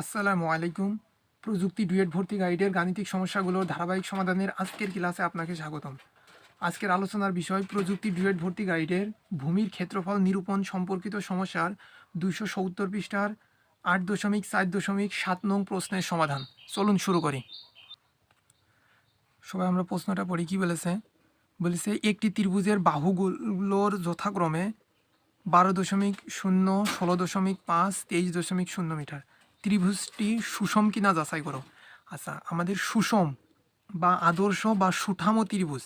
আসসালামু আলাইকুম। প্রযুক্তি ডুয়েট ভর্তি গাইডের গাণিতিক সমস্যাগুলোর ধারাবাহিক সমাধানের আজকের ক্লাসে আপনাকে স্বাগতম। আজকের আলোচনার বিষয় প্রযুক্তি ডুয়েট ভর্তি গাইডের ভূমির ক্ষেত্রফল নিরূপণ সম্পর্কিত সমস্যার দুইশো সত্তর পৃষ্ঠার আট দশমিক চার দশমিক সাত নং প্রশ্নের সমাধান। চলুন শুরু করি। সবাই আমরা প্রশ্নটা পড়ি, কি বলেছে? বলেছে, একটি ত্রিভুজের বাহুগুলোর যথাক্রমে বারো দশমিক শূন্য, ষোলো দশমিক পাঁচ, তেইশ দশমিক শূন্য মিটার। ত্রিভুজটি সুষম কিনা যাচাই করো। আচ্ছা আমাদের সুষম বা আদর্শ বা সুঠামো ত্রিভুজ।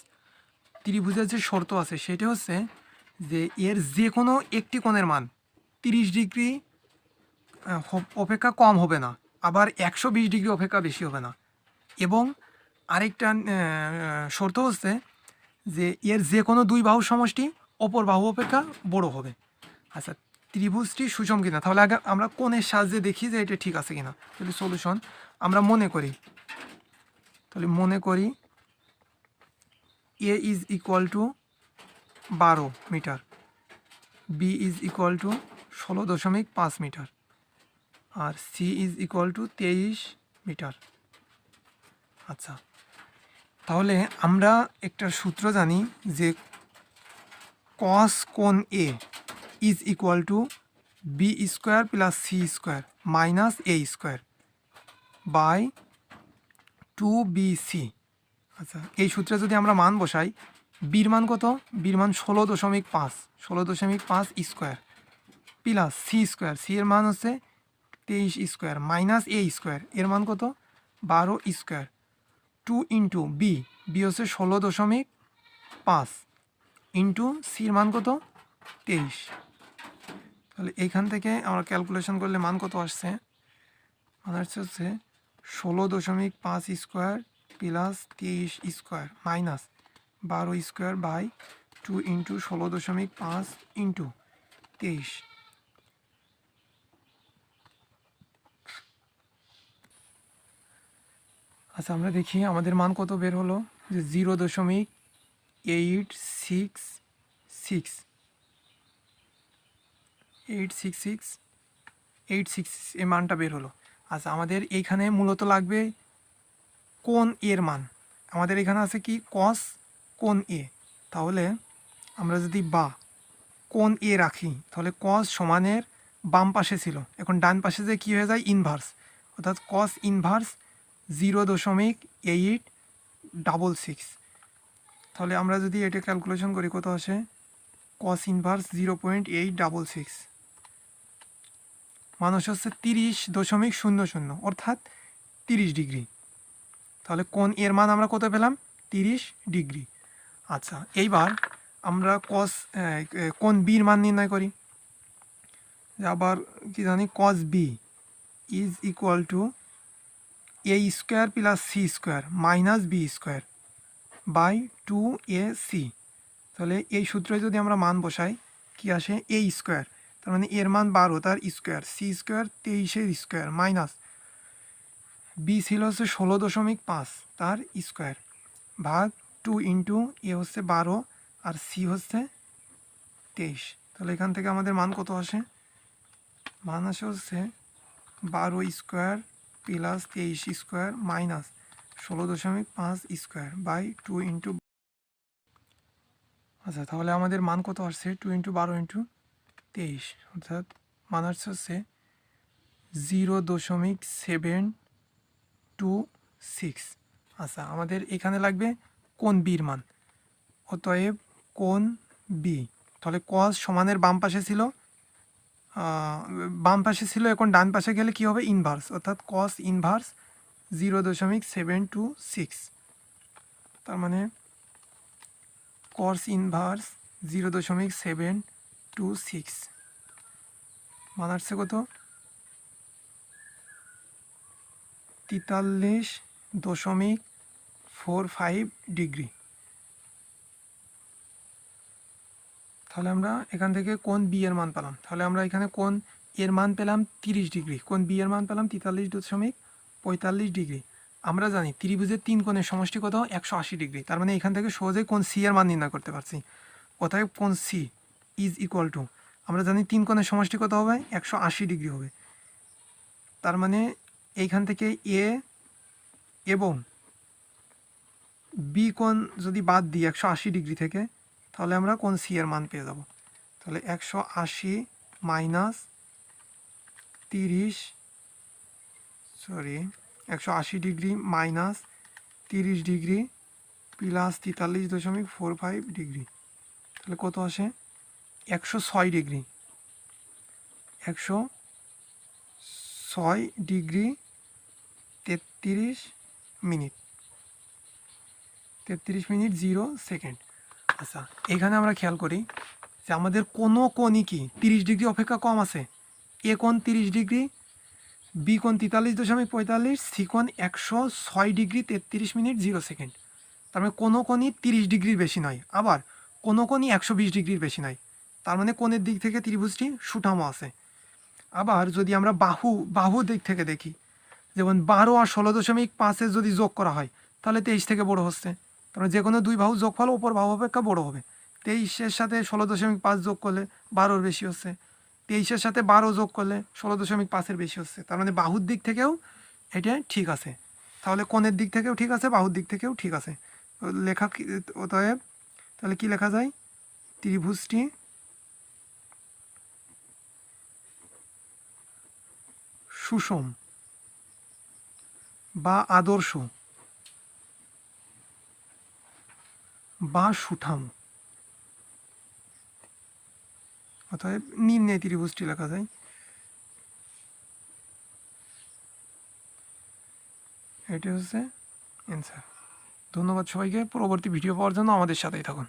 ত্রিভুজের যে শর্ত আছে, সেটা হচ্ছে যে এর যে কোনো একটি কোণের মান তিরিশ ডিগ্রি অপেক্ষা কম হবে না, আবার একশো বিশ ডিগ্রি অপেক্ষা বেশি হবে না। এবং আরেকটা শর্ত হচ্ছে যে এর যে কোনো দুই বাহু সমষ্টি অপর বাহু অপেক্ষা বড় হবে। আচ্ছা ত্রিভুজটি সুষম কিনা? তাহলে আগে আমরা কোণের সাহায্যে দেখি যে এটা ঠিক আছে কিনা। তাহলে সলিউশন আমরা মনে করি। তাহলে মনে করি এ ইজ ইকুয়াল টু বারো metre. B is equal to ষোলো দশমিক পাঁচ মিটার। আর সি ইজ ইকুয়াল টু তেইশ মিটার। আচ্ছা তাহলে আমরা একটা সূত্র জানি যে কস কোন A is equal to B square plus C square minus A square by two B C আচ্ছা এই সূত্রে যদি আমরা মান বসাই বির মান কত? বির মান ষোলো দশমিক পাঁচ, ষোলো দশমিক পাঁচ square plus C square C এর মান হচ্ছে তেইশ স্কোয়ার মাইনাস এ স্কোয়ার এর মান কত? বারো square two into B B হচ্ছে ষোলো দশমিক পাঁচ। ইন্টু সির মান কত? তেইশ। তাহলে এইখান থেকে আমরা ক্যালকুলেশন করলে মান কত আসছে? মান আসছে হচ্ছে ষোলো দশমিক পাঁচ স্কোয়ার প্লাস তেইশ স্কোয়ার মাইনাস বারো স্কোয়ার বাই টু ইন্টু ষোলো দশমিক পাঁচ ইন্টু তেইশ আচ্ছা আমরা দেখি আমাদের মান কত বের হলো? যে জিরো দশমিক eight six six eight six six eight six এই মানটা বের হলো। আচ্ছা আমাদের এইখানে মূলত লাগবে কোন এর মান? আমাদের এখানে আছে কি? কস কোন এ। তাহলে আমরা যদি বা কোন এ রাখি, তাহলে কস সমানের বাম পাশে ছিল। এখন ডান পাশে যে কী হয়ে যায়? ইনভার্স অর্থাৎ কস ইনভার্স জিরো দশমিক এইট ডাবল সিক্স তাহলে আমরা যদি এটা ক্যালকুলেশন করি, কত আসে? Cos inverse zero point eight double six মানুষ হচ্ছে তিরিশ দশমিক শূন্য শূন্য, অর্থাৎ তিরিশ ডিগ্রি। তাহলে কোন এর মান আমরা কত পেলাম? তিরিশ ডিগ্রি। আচ্ছা এইবার আমরা কস কোন বির মান নির্ণয় করি? আবার কি জানি cos B is equal to A square plus C square minus B square by two A C তাহলে এই সূত্রে যদি আমরা মান বসাই, কি আসে? এ স্কোয়ার তার মানে এর মান বারো, তার স্কোয়ার সি স্কোয়ার তেইশের স্কোয়ার মাইনাস বি ছিল হচ্ছে ষোলো দশমিক পাঁচ, তার স্কোয়ার ভাগ টু ইন্টু এ হচ্ছে বারো, আর সি হচ্ছে তেইশ। তাহলে এখান থেকে আমাদের মান কত আসে? মান আসে হচ্ছে বারো স্কোয়ার প্লাস তেইশ স্কোয়ার মাইনাস ষোলো দশমিক পাঁচ স্কোয়ার বাই টু ইন্টু আচ্ছা তাহলে আমাদের মান কত আসছে টু ইন্টু বারো ইন্টু তেইশ, অর্থাৎ আসছে হচ্ছে জিরো দশমিক সেভেন টু সিক্স। আচ্ছা আমাদের এখানে লাগবে কোন বির মান? অতএব কোন বি? তাহলে কস সমানের বাম পাশে ছিল বাম পাশে ছিল, এখন ডান পাশে গেলে কি হবে? ইনভার্স অর্থাৎ কস ইনভার্স জিরো দশমিক সেভেন টু সিক্স। তার মানে কস ইনভার্স জিরো দশমিক সেভেন টু সিক্স মান আসছে কত? তেতাল্লিশ দশমিক ফোর ফাইভ ডিগ্রি। তাহলে আমরা এখান থেকে কোন বি এর মান পেলাম? তাহলে আমরা এখানে কোন এর মান পেলাম তিরিশ ডিগ্রি। কোন বি এর মান পেলাম তেতাল্লিশ দশমিক পঁয়তাল্লিশ ডিগ্রি। আমরা জানি ত্রিভুজের তিন কোণের সমষ্টি কত? একশো আশি ডিগ্রি। তার মানে এখান থেকে সহজেই কোন সি এর মান নির্ণয় করতে পারছি। অতএব কোন সি ইজ ইকুয়াল টু আমরা জানি তিন কোণের সমষ্টি কত হবে? একশো আশি ডিগ্রি হবে। তার মানে এইখান থেকে এ এবং বি কোণ যদি বাদ দিই একশো আশি ডিগ্রি থেকে, তাহলে আমরা কোন সি এর মান পেয়ে যাব। তাহলে একশো আশি মাইনাস তিরিশ সরি একশো আশি ডিগ্রি মাইনাস তিরিশ ডিগ্রি প্লাস তেতাল্লিশ দশমিক ফোর ফাইভ ডিগ্রি। তাহলে কত আসে? একশো ছয় ডিগ্রি। একশো ছয় ডিগ্রি তেত্রিশ মিনিট। তেত্রিশ মিনিট জিরো সেকেন্ড। আচ্ছা এখানে আমরা খেয়াল করি যে আমাদের কোনো কোণই কি তিরিশ ডিগ্রি অপেক্ষা কম আছে? এ কোণ তিরিশ ডিগ্রি, বি কোণ তেতাল্লিশ দশমিক পঁয়তাল্লিশ, সি কোণ একশো ছয় ডিগ্রি তেত্রিশ মিনিট জিরো সেকেন্ড। তার মানে কোনো কোণই তিরিশ ডিগ্রির বেশি নয়। আবার কোনো কোণই একশো বিশ ডিগ্রির বেশি নয়। তার মানে কোণের দিক থেকে ত্রিভুজটি সুঠামো আছে। আবার যদি আমরা বাহু বাহু দিক থেকে দেখি, যেমন বারো আর ষোলো দশমিক পাঁচে যদি যোগ করা হয়, তাহলে তেইশ থেকে বড় হচ্ছে। তার মানে যে কোনো দুই বাহু যোগফল ওপর বাহু অপেক্ষা বড় হবে। তেইশের সাথে ষোলো দশমিক পাঁচ যোগ করলে বারোর বেশি হচ্ছে। তেইশের সাথে বারো যোগ করলে ষোলো দশমিক পাঁচের বেশি হচ্ছে। তার মানে বাহুর দিক থেকেও এটা ঠিক আছে। তাহলে কোণের দিক থেকেও ঠিক আছে, বাহুর দিক থেকেও ঠিক আছে। লেখা অতএব তাহলে কি লেখা যায়? ত্রিভুজটি সুষম বা আদর্শ বা সুঠাম। অতএব নিম্নে ত্রিভুজটি লেখা যায়। এটি হচ্ছে অ্যান্সার ধন্যবাদ সবাইকে। পরবর্তী ভিডিও পাওয়ার জন্য আমাদের সাথেই থাকুন।